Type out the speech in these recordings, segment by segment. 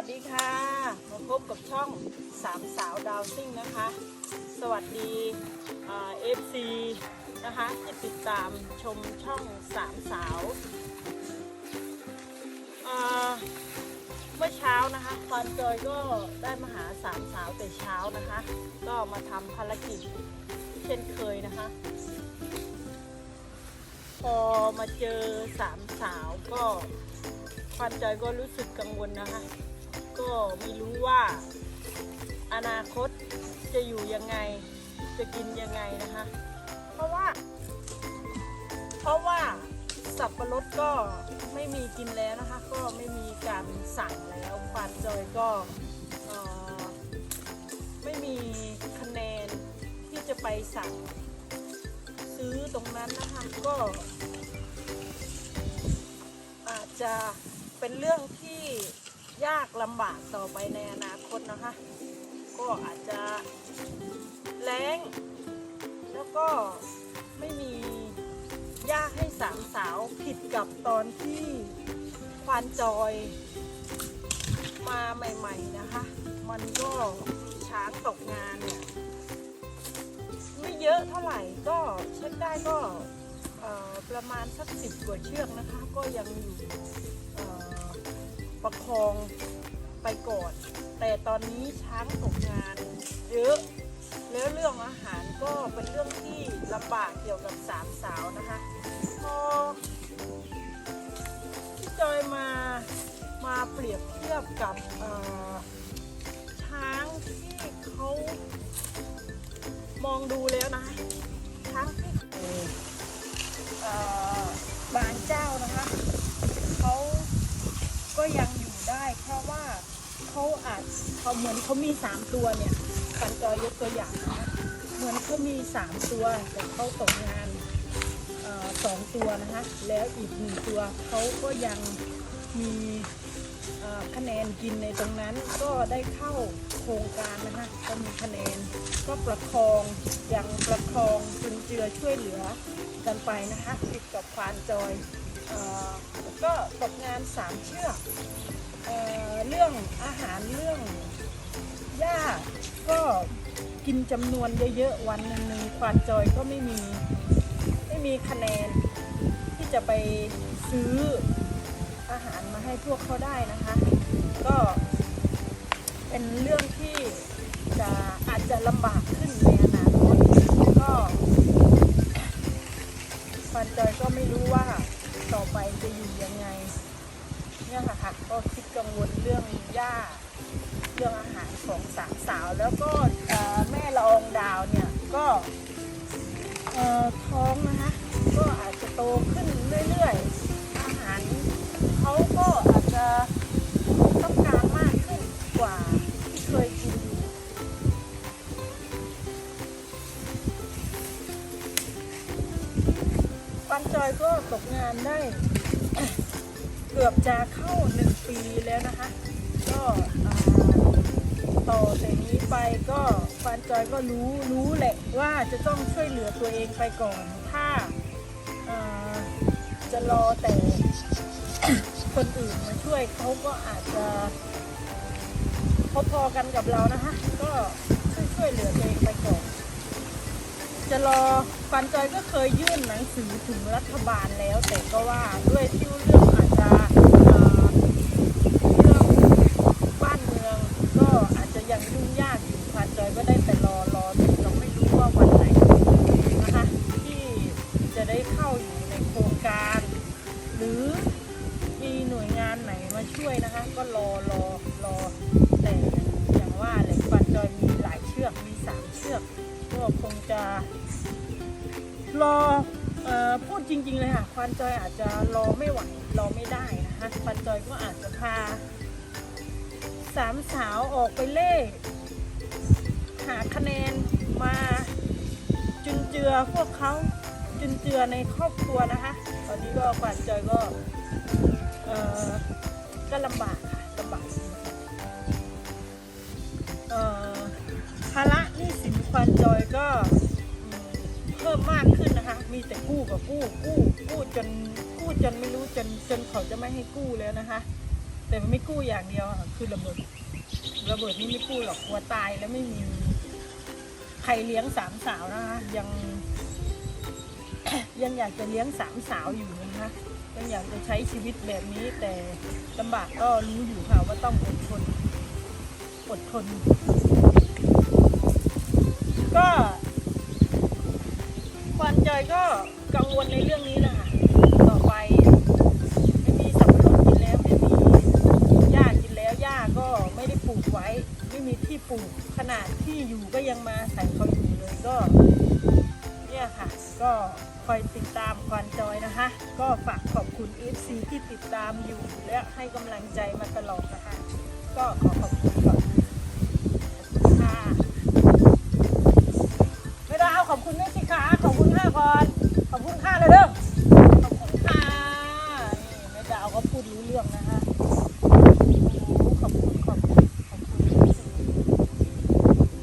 วัสดีค่ะ มาพบกับช่องสามสาวดาวซิ่งนะคะ สวัสดีเอฟซีนะคะที่ติดตามชมช่องสามสาวเมื่อเช้านะคะฟานจอยก็ได้มาหาสามสาวแต่เช้านะคะ ก็มาทำภารกิจเช่นเคยนะคะ พอมาเจอสามสาวก็ควันใจก็รู้สึกกังวลนะคะ ก็ไม่รู้ว่า อนาคตจะอยู่ยังไง จะกินยังไงนะคะ เพราะว่า เพราะว่าสับปะรดก็ไม่มีกินแล้วนะคะ ก็ไม่มีการสั่งแล้วควันจอยก็ไม่มีคะแนนที่จะไปสั่งซื้อตรงนั้นนะคะก็ อาจจะเป็นเรื่องที่ ยากลำบากต่อไปในอนาคตนะคะ ก็อาจจะแล้ง แล้วก็ไม่มียากให้สามสาวผิดกับตอนที่ควานจอยมาใหม่ ๆนะคะ มันก็ช้างตกงานเนี่ยไม่เยอะเท่าไหร่ก็เช็คได้ก็ประมาณสักสิบกว่าเชือกนะคะ ก็ยังอยู่เประคองไปก่อน แต่ตอนนี้ช้างตกงานเยอะแล้วเรื่องอาหารก็เป็นเรื่องที่ลำบากเกี่ยวกับสามสาวนะคะพอที่จอยมามาเปรียบเทียบกับช้างที่เขามองดูแล้วนะช้างที่บางเจ้าก็ยังอยู่ได้เพราะว่า เขาอาจเขาเหมือนเขามีสามตัวเนี่ยปันจอยยกตัวอย่างนะเหมือนเขามีสามตัวแต่เขาตกงานสองตัวนะคะแล้วอีกหนึ่งตัวเขาก็ยังมีคะแนนกินในตรงนั้นก็ได้เข้าโครงการนะคะก็มีคะแนนก็ประคองยังประคองจนเจือช่วยเหลือกันไปนะคะติดกับควานจอย ก็ตกงานสามเชือกเอเรื่องอาหารเรื่องหญ้าก็กินจำนวนเยอะๆวันหนึ่งควานจอยก็ไม่มีไม่มีคะแนนที่จะไปซื้ออาหารมาให้พวกเขาได้นะคะ ก็เป็นเรื่องที่จะอาจจะลำบากขึ้นในอนาคตก็ฟันจอยก็ไม่รู้ว่า ต่อไปจะอยู่ยังไง เนี่ยค่ะค่ะก็คิดกังวลเรื่องหญ้าเรื่องอาหารของสามสาวแล้วก็แม่ละอองดาวเนี่ยก็ท้องนะคะก็อาจจะโตขึ้นเรื่อยๆ อาหารเขาก็ ปันจอยก็ตกงานได้ เกือบจะเข้าหนึ่งปีแล้วนะคะ ก็ต่อแต่นี้ไปก็ปันจอยก็รู้รู้แหละว่าจะต้องช่วยเหลือตัวเองไปก่อน ถ้าอ่าจะรอแต่คนอื่นมาช่วยเขาก็อาจจะพอๆกันกับเรานะคะ ก็ช่วยช่วยเหลือตัวเองไปก่อน จะรอฟันจอยก็เคยยื่นหนังสือถึงรัฐบาลแล้ว แต่ก็ว่าด้วยที่เรื่อง รอพูดจริง ๆ เลยค่ะควันจอยอาจจะรอไม่ไหวรอไม่ได้นะคะควันจอยก็อาจจะพาสามสาวออกไปเล่หาคะแนนมาจุนเจือพวกเขาจุนเจือในครอบครัวนะคะ ตอนนี้ก็ควันจอยก็ก็ลำบาก มีแต่กู้กับกู้กู้กู้จนกู้จนไม่รู้จนจนเขาจะไม่ให้กู้แล้วนะคะ แต่ไม่กู้อย่างเดียวคือระเบิดระเบิดนี่ไม่กู้หรอกกลัวตายแล้วไม่มีใครเลี้ยงสามสาวนะคะยังยังอยากจะเลี้ยงสามสาวอยู่นะคะยังอยากจะใช้ชีวิตแบบนี้แต่ลำบากก็รู้อยู่ค่ะว่าต้องอดทนอดทนก็ ใจก็กังวลในเรื่องนี้นะคะต่อไปไม่มีสับปะรดกินแล้วไม่มีหญ้ากินแล้วหญ้าก็ไม่ได้ปลูกไว้ ไม่มีที่ปลูกขนาดที่อยู่ก็ยังมาใส่เขาอยู่เลยก็ เนี่ยค่ะ ก็คอยติดตามควันจอยนะคะ ก็ฝากขอบคุณ FC ที่ติดตามอยู่และให้กำลังใจมาตลอดนะคะ ก็ขอขอบคุณก่อน อนขอบคุณค่ะเลยเด้อขอบคุณค่ะนี่แม่ดาวก็พูดรู้เรื่องนะคะโอ้ขอบคุณขอบคุณขอบคุณ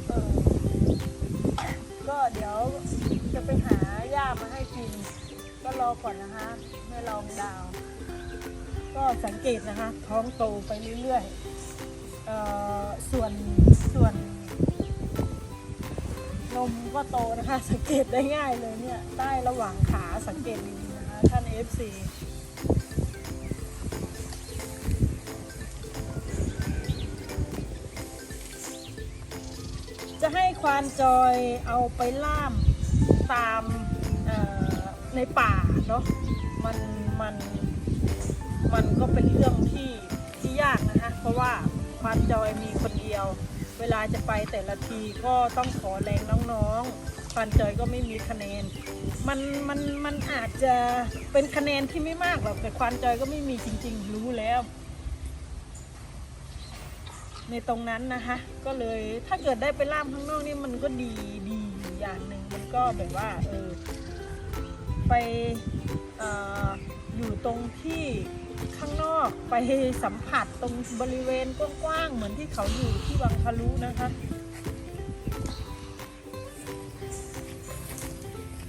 เออก็เดี๋ยวจะไปหาย่ามาให้กิน ก็รอก่อนนะคะแม่ลองดาว ก็สังเกตนะคะ ท้องโตไปเรื่อยๆเอ่อส่วน นมก็โตนะคะ สังเกตได้ง่ายเลยเนี่ย ใต้ระหว่างขาสังเกตดีๆนะคะ ท่าน FC จะให้ควานจอยเอาไปล่ามตามในป่าเนาะมันมันมันก็เป็นเรื่องที่ที่ยากนะคะ เพราะว่าควานจอยมีคนเดียว เวลาจะไปแต่ละทีก็ต้องขอแรงน้องๆควานจอยก็ไม่มีคะแนน มันมันมันอาจจะเป็นคะแนนที่ไม่มากหรอกแต่ควานจอยก็ไม่มีจริง ๆ รู้แล้ว ในตรงนั้นนะคะ ก็เลยถ้าเกิดได้ไปล่ามข้างนอกนี่มันก็ดีดีอยู่อย่างหนึ่งมันก็แบบว่าเออไปอออยู่ตรงที่ ข้างนอกไปสัมผัสตรงบริเวณกว้างๆเหมือนที่เขาอยู่ที่วังทะลุนะคะ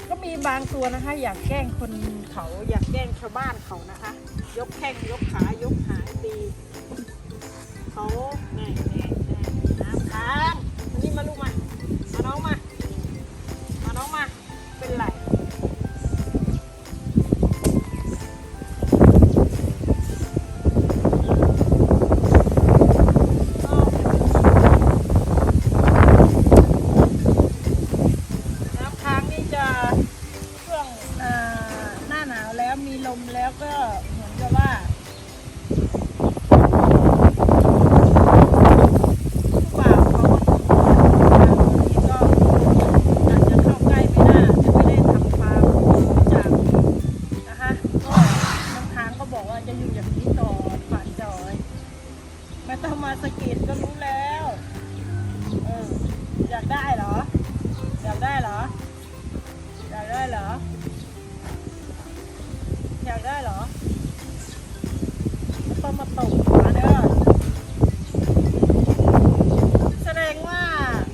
ก็มีบางตัวนะคะ อยากแกล้งคนเขาอยากแกล้งชาวบ้านเขานะคะ ยกแข้งยกขายกหางตีเขาแน่แน่แน่น้ำค้างนี่มาลูกมามาน้องมา ไม่ต้องมาเด้อแสดงว่า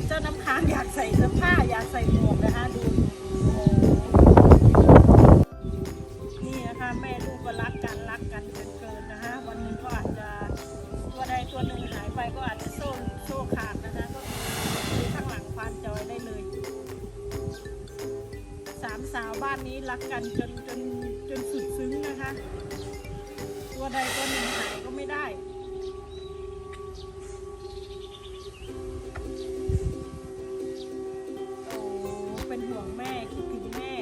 เจ้าน้ำค้างอยากใส่เสื้อผ้าอยากใส่หมวกนะคะดูนี่นะคะแม่ลูกก็รักกันรักกันเกินเกินนะคะวันหนึงก็อาจจะตัวใดตัวหนึ่งหายไปก็อาจจะโซ่โซ่ขาดนะคะก็คือข้างหลังควานจอยได้เลยสามสาวบ้านนี้รักกันจนจนจนสุดซึ้งนะคะ ตัวใดตัวหนึ่งหาย ได้ โอ้ เป็นห่วงแม่ คิดถึงแม่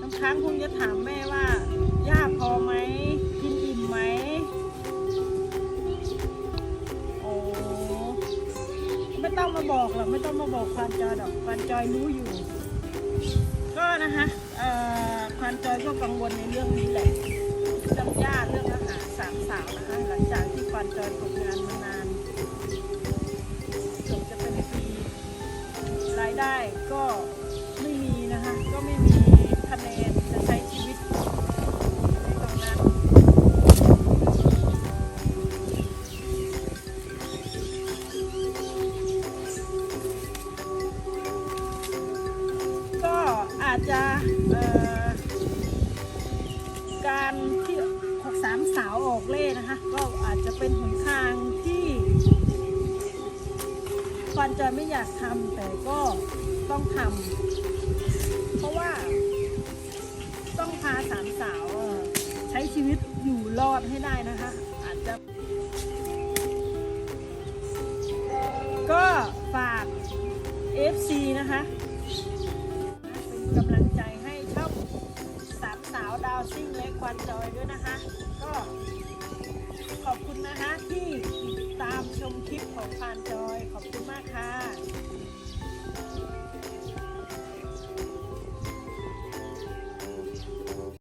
น้ำค้งคงจะถามแม่ว่า ย่าพอไหม กินอิ่มไหม โอ้ ไม่ต้องมาบอกหรอก ไม่ต้องมาบอกควานจอยดอกควานจอยรู้อยู่ ก็นะคะควานจอยก็กังวลในเรื่องนี้แหละเรื่องย่าเรื่องอาหารสามสาวนะคะหลังจากที่ควานจอยตกงานมานานเกือบจะเป็นปีรายได้ก็ไม่มีนะคะก็ไม่มีคะแนน ควานจอยไม่อยากทำแต่ก็ต้องทำเพราะว่า ต้องพาสามสาวใช้ชีวิตอยู่รอดให้ได้นะคะ อาจจะ ก็ฝาก FC นะคะ เป็นกำลังใจให้ช่องสามสาวดาวซิ่งและควันจอยด้วยนะคะ ก็ขอบคุณนะคะที่ ชมคลิปของพานจอย ขอบคุณมากค่ะ